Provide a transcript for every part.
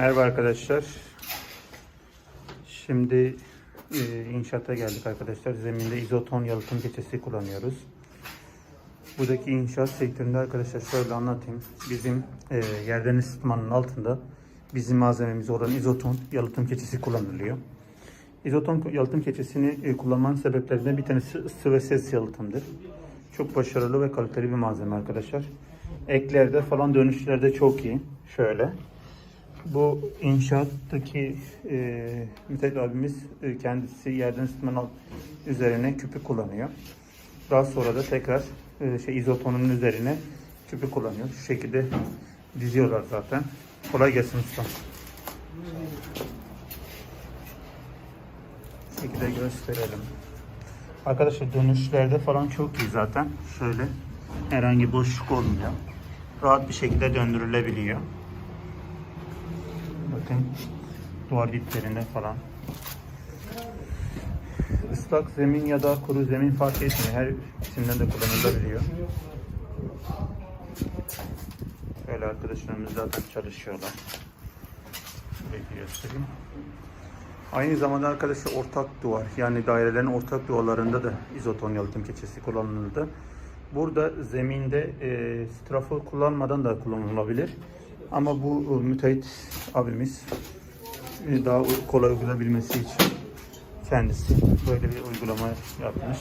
Merhaba arkadaşlar. Şimdi e, inşaata geldik arkadaşlar. Zeminde izoton yalıtım keçesi kullanıyoruz. Buradaki inşaat sektöründe arkadaşlar şöyle anlatayım. Bizim e, yerden ısıtmanın altında bizim malzememiz olan izoton yalıtım keçesi kullanılıyor. İzoton yalıtım keçesini e, kullanmanın sebeplerinden bir tanesi ısı ve ses yalıtımdır. Çok başarılı ve kaliteli bir malzeme arkadaşlar. Eklerde falan dönüşlerde çok iyi. Şöyle. Bu inşaattaki e, Mithat abimiz e, kendisi yerden ısıtmanın üzerine küpü kullanıyor. Daha sonra da tekrar e, şey izotonun üzerine küpü kullanıyor. Şu şekilde diziyorlar zaten. Kolay gelsin usta. Bu şekilde gösterelim. Arkadaşlar dönüşlerde falan çok iyi zaten. Şöyle herhangi boşluk olmuyor. Rahat bir şekilde döndürülebiliyor. Bakın duvar diplerinde falan. Islak zemin ya da kuru zemin fark etmiyor. Her ikisinden de kullanılabiliyor. Böyle arkadaşlarımız zaten çalışıyorlar. Göstereyim. Aynı zamanda arkadaşlar ortak duvar yani dairelerin ortak duvarlarında da izoton yalıtım keçesi kullanıldı. Burada zeminde e, strafor kullanmadan da kullanılabilir. Ama bu e, müteahhit abimiz e, daha kolay uygulayabilmesi için kendisi böyle bir uygulama yapmış.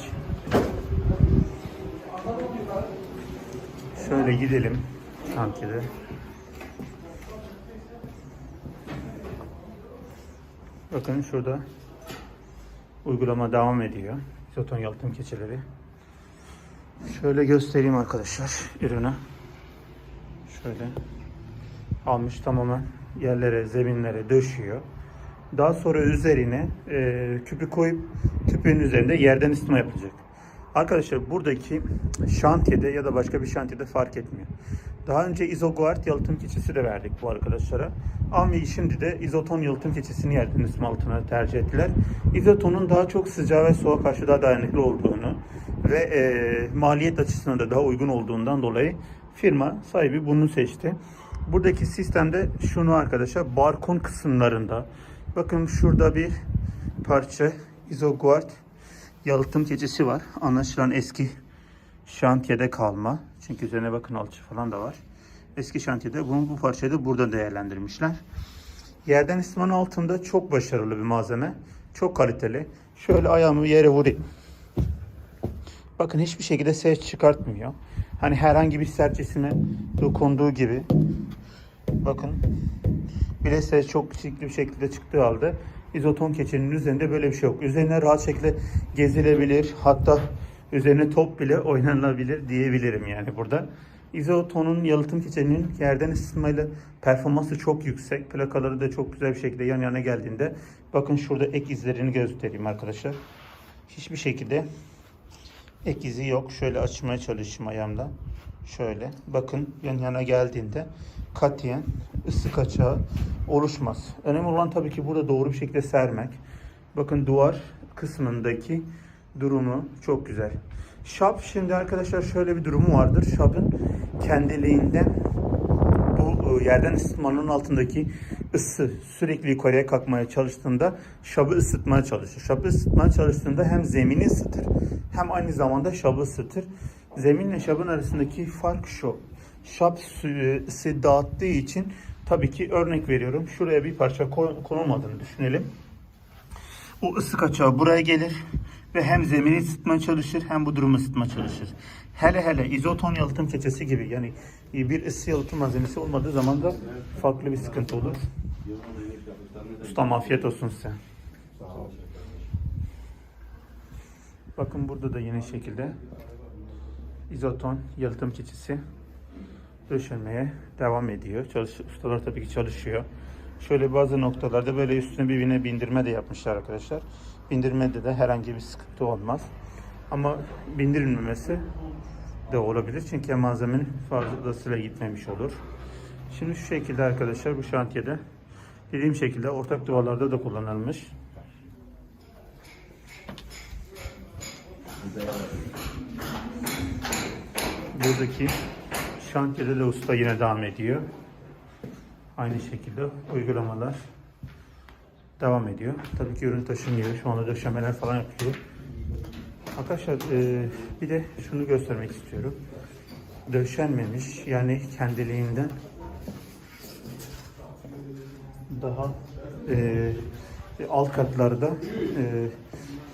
Şöyle gidelim şantiyede. Bakın şurada uygulama devam ediyor. Izoton yalıtım keçeleri. Şöyle göstereyim arkadaşlar ürünü. Şöyle almış tamamen yerlere, zeminlere döşüyor. Daha sonra üzerine e, küpü koyup küpün üzerinde yerden ısıtma yapılacak. Arkadaşlar buradaki şantiyede ya da başka bir şantiyede fark etmiyor. Daha önce izoguard yalıtım keçisi de verdik bu arkadaşlara. Ama şimdi de izoton yalıtım keçisini yerden ısıtma altına tercih ettiler. İzotonun daha çok sıcağa ve soğuğa karşı daha dayanıklı olduğunu ve e, maliyet açısından da daha uygun olduğundan dolayı firma sahibi bunu seçti. Buradaki sistemde şunu arkadaşlar barkon kısımlarında bakın şurada bir parça izoguard yalıtım keçesi var. Anlaşılan eski şantiyede kalma. Çünkü üzerine bakın alçı falan da var. Eski şantiyede bunu bu parçayı da burada değerlendirmişler. Yerden ısıtmanın altında çok başarılı bir malzeme. Çok kaliteli. Şöyle ayağımı yere vurayım. Bakın hiçbir şekilde ses çıkartmıyor. Hani herhangi bir sert cisime dokunduğu gibi. Bakın. Bile ses çok çeşitli bir şekilde çıktığı halde izoton keçenin üzerinde böyle bir şey yok. Üzerine rahat şekilde gezilebilir. Hatta üzerine top bile oynanabilir diyebilirim yani burada. İzotonun yalıtım keçenin yerden ısıtmayla performansı çok yüksek. Plakaları da çok güzel bir şekilde yan yana geldiğinde bakın şurada ek izlerini göstereyim arkadaşlar. Hiçbir şekilde ek izi yok. Şöyle açmaya çalışayım ayağımda. Şöyle bakın yan yana geldiğinde katiyen ısı kaçağı oluşmaz. Önemli olan tabii ki burada doğru bir şekilde sermek. Bakın duvar kısmındaki durumu çok güzel. Şap şimdi arkadaşlar şöyle bir durumu vardır. Şapın kendiliğinden bu e, yerden ısıtmanın altındaki ısı sürekli yukarıya kalkmaya çalıştığında şabı ısıtmaya çalışır. Şabı ısıtmaya çalıştığında hem zemini ısıtır hem aynı zamanda şabı ısıtır. Zeminle şabın arasındaki fark şu. Şab su- ısı dağıttığı için tabii ki örnek veriyorum. Şuraya bir parça konulmadığını düşünelim. O ısı kaçağı buraya gelir ve hem zemini ısıtmaya çalışır hem bu durumu ısıtmaya çalışır. Hele hele izoton yalıtım keçesi gibi yani bir ısı yalıtım malzemesi olmadığı zaman da farklı bir sıkıntı olur. Ustam afiyet olsun size. Bakın burada da yine şekilde izoton yalıtım keçesi döşenmeye devam ediyor. Çalış, ustalar tabii ki çalışıyor. Şöyle bazı noktalarda böyle üstüne birbirine bindirme de yapmışlar arkadaşlar. Bindirmede de herhangi bir sıkıntı olmaz. Ama bindirilmemesi de olabilir. Çünkü malzemenin fazlasıyla gitmemiş olur. Şimdi şu şekilde arkadaşlar bu şantiyede dediğim şekilde ortak duvarlarda da kullanılmış. Buradaki şantiyede de usta yine devam ediyor. Aynı şekilde uygulamalar devam ediyor. Tabii ki ürün taşınıyor. Şu anda döşemeler falan yapıyor. Arkadaşlar e, bir de şunu göstermek istiyorum. Döşenmemiş yani kendiliğinden daha e, alt katlarda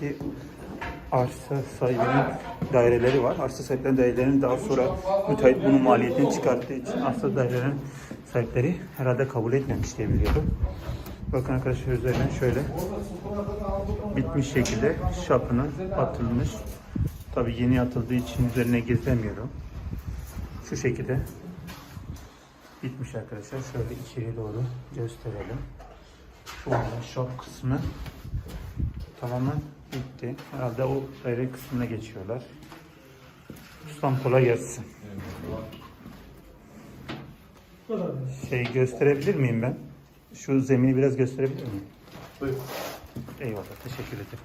e, arsa sahibinin daireleri var. Arsa sahiplerinin dairelerinin daha sonra müteahhit bunun maliyetini çıkarttığı için arsa dairelerinin sahipleri herhalde kabul etmemiş diye biliyorum. Bakın arkadaşlar üzerine şöyle bitmiş şekilde şapını atılmış. Tabi yeni atıldığı için üzerine gezemiyorum. Şu şekilde bitmiş arkadaşlar. Şöyle içeriye doğru gösterelim. Şu anda şop kısmı tamamen bitti. Herhalde o daire kısmına geçiyorlar. Ustam kolay gelsin. Şey gösterebilir miyim ben? Şu zemini biraz gösterebilir miyim? Buyurun. Eyvallah, teşekkür ederim.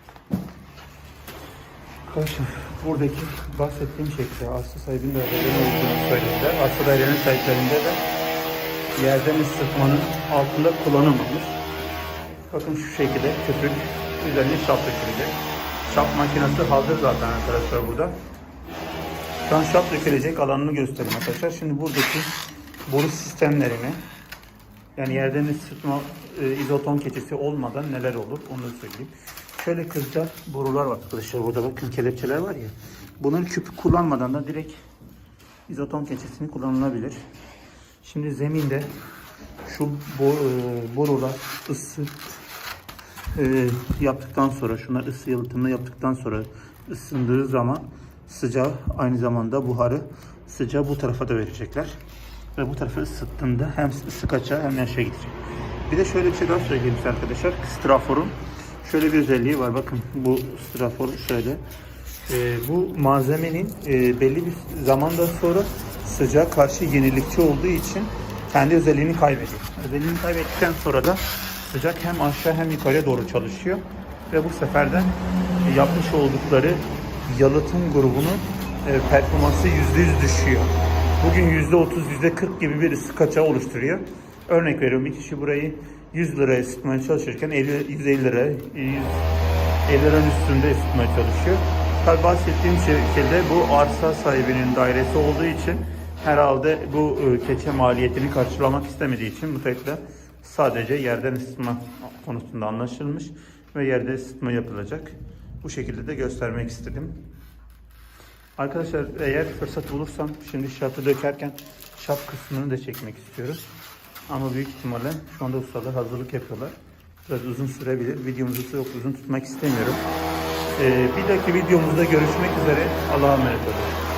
Arkadaşlar, buradaki bahsettiğim şekilde arsa sahibinin dairelerinin olduğunu söylediler. Arsa dairenin sahiplerinde de yerden ısıtmanın altında kullanılmamış. Bakın şu şekilde köpük üzerine şap dökülecek. Şap makinesi hazır zaten arkadaşlar burada. Şu an şap dökülecek alanını göstereyim arkadaşlar. Şimdi buradaki boru sistemlerini yani yerden ısıtma e, izoton keçesi olmadan neler olur onu söyleyeyim. Şöyle kızca borular var arkadaşlar burada bakın kelepçeler var ya. Bunları küp kullanmadan da direkt izoton keçesini kullanılabilir. Şimdi zeminde şu e, borular ısı e, yaptıktan sonra şunlar ısı yalıtımını yaptıktan sonra ısındığı zaman sıcağı aynı zamanda buharı sıcağı bu tarafa da verecekler. Ve bu tarafa ısıttığında hem ısı kaçağı hem aşağı gidecek. Bir de şöyle bir şey daha söyleyeyim size arkadaşlar. Straforun şöyle bir özelliği var. Bakın bu strafor şöyle. Ee, bu malzemenin e, belli bir zamandan sonra sıcağa karşı yenilikçi olduğu için kendi özelliğini kaybediyor. Özelliğini kaybettikten sonra da sıcak hem aşağı hem yukarıya doğru çalışıyor. Ve bu sefer de yapmış oldukları yalıtım grubunun e, performansı %100 düşüyor. Bugün %30, %40 gibi bir ısı kaçağı oluşturuyor. Örnek veriyorum bir kişi burayı 100 liraya ısıtmaya çalışırken 50, 150 lira, 100, 50 liranın üstünde ısıtmaya çalışıyor. Tabi bahsettiğim şekilde bu arsa sahibinin dairesi olduğu için herhalde bu e, keçe maliyetini karşılamak istemediği için müteahhitle sadece yerden ısıtma konusunda anlaşılmış ve yerde ısıtma yapılacak. Bu şekilde de göstermek istedim. Arkadaşlar eğer fırsat bulursam şimdi şapı dökerken şap kısmını da çekmek istiyorum. Ama büyük ihtimalle şu anda ustalar hazırlık yapıyorlar. Biraz uzun sürebilir. Videomuzu çok uzun tutmak istemiyorum. Ee, bir dahaki videomuzda görüşmek üzere. Allah'a emanet olun.